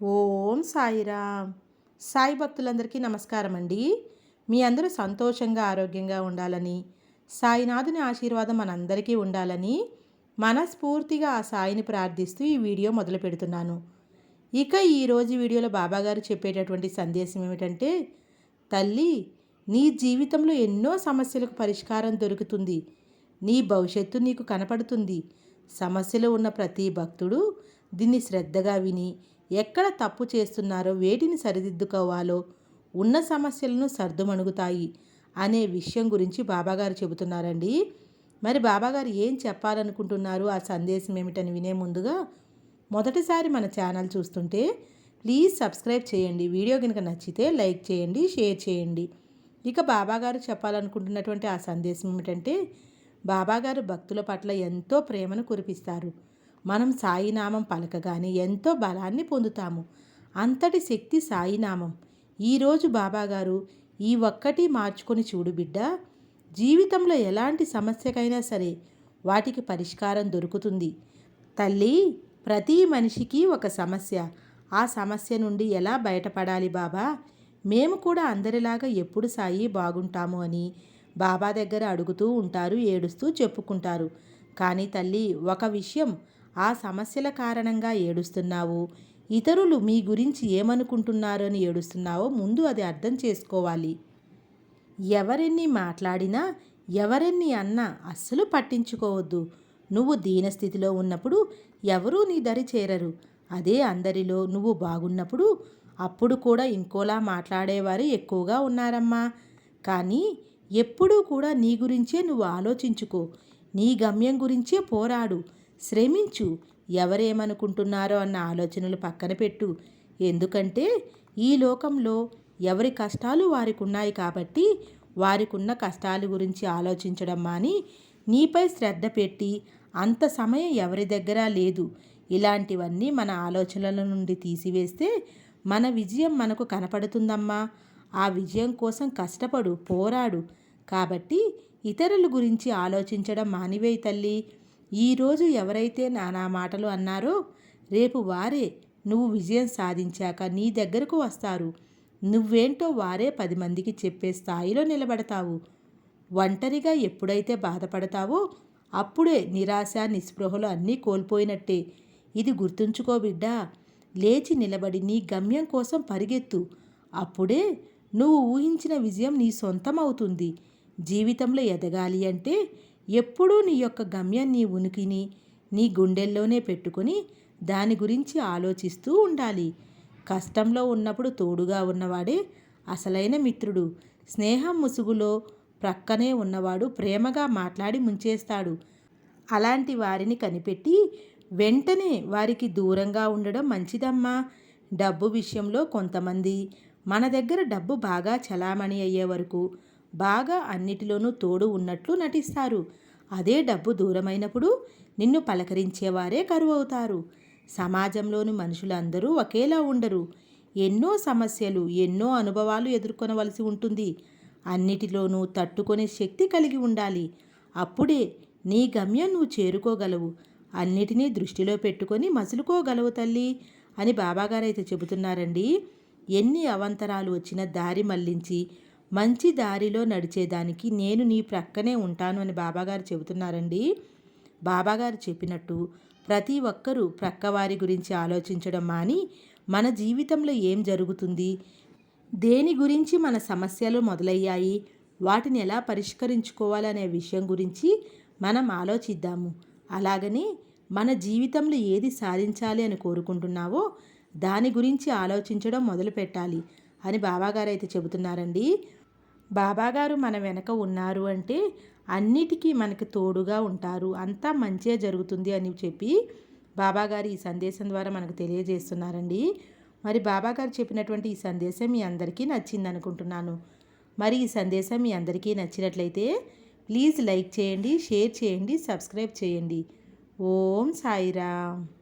ఓం సాయిరామ్. సాయి భక్తులందరికీ నమస్కారం అండి మీ అందరూ సంతోషంగా ఆరోగ్యంగా ఉండాలని సాయినాథుని ఆశీర్వాదం మనందరికీ ఉండాలని మనస్ఫూర్తిగా ఆ సాయిని ప్రార్థిస్తూ ఈ వీడియో మొదలు పెడుతున్నాను. ఇక ఈరోజు వీడియోలో బాబాగారు చెప్పేటటువంటి సందేశం ఏమిటంటే తల్లి నీ జీవితంలో ఎన్నో సమస్యలకు పరిష్కారం దొరుకుతుంది. నీ భవిష్యత్తు నీకు కనపడుతుంది. సమస్యలు ఉన్న ప్రతి భక్తుడు దీన్ని శ్రద్ధగా విని ఎక్కడ తప్పు చేస్తున్నారో వేటిని సరిదిద్దుకోవాలో ఉన్న సమస్యలను సర్దుమణుగుతాయి అనే విషయం గురించి బాబాగారు చెబుతున్నారండి. మరి బాబాగారు ఏం చెప్పాలనుకుంటున్నారు? ఆ సందేశం ఏమిటని వినే ముందుగా మొదటిసారి మన ఛానల్ చూస్తుంటే ప్లీజ్ సబ్స్క్రైబ్ చేయండి. వీడియో కనుక నచ్చితే లైక్ చేయండి షేర్ చేయండి. ఇక బాబాగారు చెప్పాలనుకుంటున్నటువంటి ఆ సందేశం ఏమిటంటే బాబాగారు భక్తుల పట్ల ఎంతో ప్రేమను కురిపిస్తారు. మనం సాయినామం పలకగానే ఎంతో బలాన్ని పొందుతాము. అంతటి శక్తి సాయినామం. ఈరోజు బాబాగారు ఈ ఒక్కటి మార్చుకొని చూడు బిడ్డ. జీవితంలో ఎలాంటి సమస్యకైనా సరే వాటికి పరిష్కారం దొరుకుతుంది. తల్లి ప్రతి మనిషికి ఒక సమస్య. ఆ సమస్య నుండి ఎలా బయటపడాలి బాబా? మేము కూడా అందరిలాగా ఎప్పుడు సాయి బాగుంటాము అని బాబా దగ్గర అడుగుతూ ఉంటారు ఏడుస్తూ చెప్పుకుంటారు. కానీ తల్లి ఒక విషయం ఆ సమస్యల కారణంగా ఏడుస్తున్నావు? ఇతరులు మీ గురించి ఏమనుకుంటున్నారని అని ఏడుస్తున్నావో ముందు అది అర్థం చేసుకోవాలి. ఎవరెన్ని మాట్లాడినా ఎవరెన్ని అన్నా అస్సలు పట్టించుకోవద్దు. నువ్వు దీనస్థితిలో ఉన్నప్పుడు ఎవరూ నీ దరి చేరరు. అదే అందరిలో నువ్వు బాగున్నప్పుడు అప్పుడు కూడా ఇంకోలా మాట్లాడేవారు ఎక్కువగా ఉన్నారమ్మా. కానీ ఎప్పుడూ కూడా నీ గురించే నువ్వు ఆలోచించుకో. నీ గమ్యం గురించే పోరాడు. శ్రమించు. ఎవరేమనుకుంటున్నారో అన్న ఆలోచనలు పక్కన పెట్టు. ఎందుకంటే ఈ లోకంలో ఎవరి కష్టాలు వారికి ఉన్నాయి కాబట్టి వారికున్న కష్టాల గురించి ఆలోచించడం మాని నీపై శ్రద్ధ పెట్టి అంత సమయం ఎవరి దగ్గర లేదు. ఇలాంటివన్నీ మన ఆలోచనల నుండి తీసివేస్తే మన విజయం మనకు కనపడుతుందమ్మా. ఆ విజయం కోసం కష్టపడు పోరాడు. కాబట్టి ఇతరుల గురించి ఆలోచించడం మానివేయి తల్లి. ఈరోజు ఎవరైతే నానా మాటలు అన్నారో రేపు వారే నువ్వు విజయం సాధించాక నీ దగ్గరకు వస్తారు. నువ్వేంటో వారే పది మందికి చెప్పే స్థాయిలో నిలబడతావు. ఒంటరిగా ఎప్పుడైతే బాధపడతావో అప్పుడే నిరాశ నిస్పృహలు అన్నీ కోల్పోయినట్టే. ఇది గుర్తుంచుకో బిడ్డా లేచి నిలబడి నీ గమ్యం కోసం పరిగెత్తు. అప్పుడే నువ్వు ఊహించిన విజయం నీ సొంతం అవుతుంది జీవితంలో ఎదగాలి అంటే ఎప్పుడూ నీ యొక్క గమ్యం నీ ఉనికిని నీ గుండెల్లోనే పెట్టుకొని దాని గురించి ఆలోచిస్తూ ఉండాలి. కష్టంలో ఉన్నప్పుడు తోడుగా ఉన్నవాడే అసలైన మిత్రుడు. స్నేహం ముసుగులో ప్రక్కనే ఉన్నవాడు ప్రేమగా మాట్లాడి ముంచేస్తాడు. అలాంటి వారిని కనిపెట్టి వెంటనే వారికి దూరంగా ఉండడం మంచిదమ్మా. డబ్బు విషయంలో కొంతమంది మన దగ్గర డబ్బు బాగా చలామణి అయ్యే వరకు బాగా అన్నిటిలోనూ తోడు ఉన్నట్లు నటిస్తారు. అదే డబ్బు దూరమైనప్పుడు నిన్ను పలకరించేవారే కరువవుతారు. సమాజంలోని మనుషులందరూ ఒకేలా ఉండరు. ఎన్నో సమస్యలు ఎన్నో అనుభవాలు ఎదుర్కొనవలసి ఉంటుంది. అన్నిటిలోనూ తట్టుకునే శక్తి కలిగి ఉండాలి. అప్పుడే నీ గమ్యం నువ్వు చేరుకోగలవు. అన్నిటినీ దృష్టిలో పెట్టుకొని మసులుకోగలవు తల్లి అని బాబాగారైతే చెబుతున్నారండి. ఎన్ని అవంతరాలు వచ్చినా దారి మళ్ళించి మంచి దారిలో నడిచేదానికి నేను నీ ప్రక్కనే ఉంటాను అని బాబాగారు చెబుతున్నారండి. బాబాగారు చెప్పినట్టు ప్రతి ఒక్కరూ ప్రక్కవారి గురించి ఆలోచించడం మాని మన జీవితంలో ఏం జరుగుతుంది? దేని గురించి మన సమస్యలు మొదలయ్యాయి? వాటిని ఎలా పరిష్కరించుకోవాలనే విషయం గురించి మనం ఆలోచిద్దాము. అలాగని మన జీవితంలో ఏది సాధించాలి అని కోరుకుంటున్నావో దాని గురించి ఆలోచించడం మొదలు పెట్టాలి అని బాబాగారు అయితే చెబుతున్నారండి. బాబాగారు మన వెనక ఉన్నారు అంటే అన్నిటికీ మనకు తోడుగా ఉంటారు. అంతా మంచే జరుగుతుంది అని చెప్పి బాబాగారు ఈ సందేశం ద్వారా మనకు తెలియజేస్తున్నారండి. మరి బాబాగారు చెప్పినటువంటి ఈ సందేశం మీ అందరికీ నచ్చింది అనుకుంటున్నాను. మరి ఈ సందేశం మీ అందరికీ నచ్చినట్లయితే ప్లీజ్ లైక్ చేయండి షేర్ చేయండి సబ్స్క్రైబ్ చేయండి. ఓం సాయిరామ్.